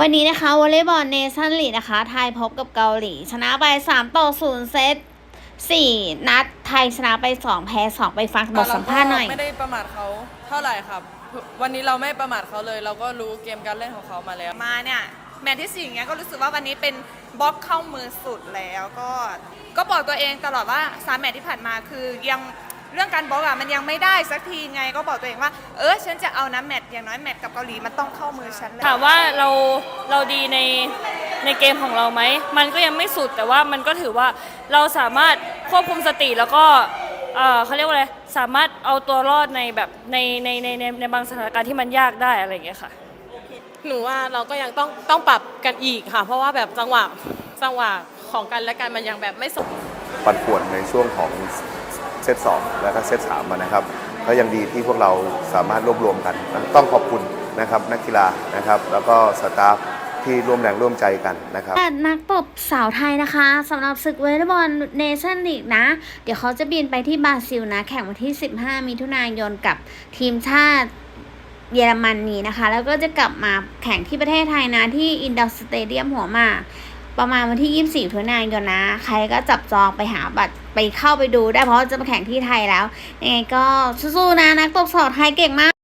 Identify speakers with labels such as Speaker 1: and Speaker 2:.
Speaker 1: วันนี้นะคะวอลเลย์บอลเนชั่นลีกนะคะไทยพบกับเกาหลี ชนะไป 3 ต่อ 0 เซต 4 นัดไทยชนะไป 2 แพ้ 2 ไปฟังบทสัมภาษณ์หน่อย
Speaker 2: ไม่ได้ประมาทเขาเท่าไหร่ครับ วันนี้เราไม่ประมาทเขาเลย เราก็รู้เกมการเล่นของเขามาแล้ว
Speaker 3: มาเนี่ย แมตช์ที่สี่อย่างเงี้ยก็รู้สึกว่าวันนี้เป็นบล็อกเข้ามือสุดแล้วก็ ก็บอกตัวเองตลอดว่าสามแมตช์ที่ผ่านมาคือยัง เรื่องการบล็อกอะมันยังไม่ได้สักทีไงก็บอกตัวเองว่า เออฉันจะเอานะแมตช์อย่างน้อยแมตช์กับเกาหลีมันต้องเข้ามือฉันแหละ
Speaker 4: ถามว่าเราเราดีในในเกมของเราไหม มันก็ยังไม่สุดแต่ว่ามันก็ถือว่าเราสามารถควบคุมสติแล้วก็เอ่อเขาเรียกว่าอะไรสามารถเอาตัวรอดในแบบในในในในในบางสถานการณ์ที่มันยากได้อะไรอย่างเงี้ยค่ะ
Speaker 5: หนูว่าเราก็ยังต้องต้องปรับกันอีกค่ะ เพราะว่าแบบจังหวะจังหวะของกันและกันมันยังแบบไม่สม
Speaker 6: ปั่นป่วนในช่วงของ เซตสองและก็เซตสามอะนะครับก็ยังดีที่พวกเราสามารถรวบรวมกัน ต้องขอบคุณนะครับนักกีฬานะครับ แล้วก็สตาฟที่ร่วมแรงร่วมใจกันนะครับ
Speaker 1: แต่นักตบสาวไทยนะคะสำหรับศึกวอลเลย์บอลเนชั่นลีกนะ เดี๋ยวเขาจะบินไปที่บราซิลนะ แข่งวันที่ 15 มิถุนายนกับทีมชาติเยอรมนนีนะคะ แล้วก็จะกลับมาแข่งที่ประเทศไทยนะ ที่อินดอร์สเตเดียมหัวหมาก ประมาณวันที่ 24มิถุนายนนะ ใครก็จับจองไปหาบัตรไปเข้าไปดูได้เพราะว่าจะมาแข่งที่ไทยแล้วยังไงก็สู้ๆนะนักตบสอดไทยเก่งมาก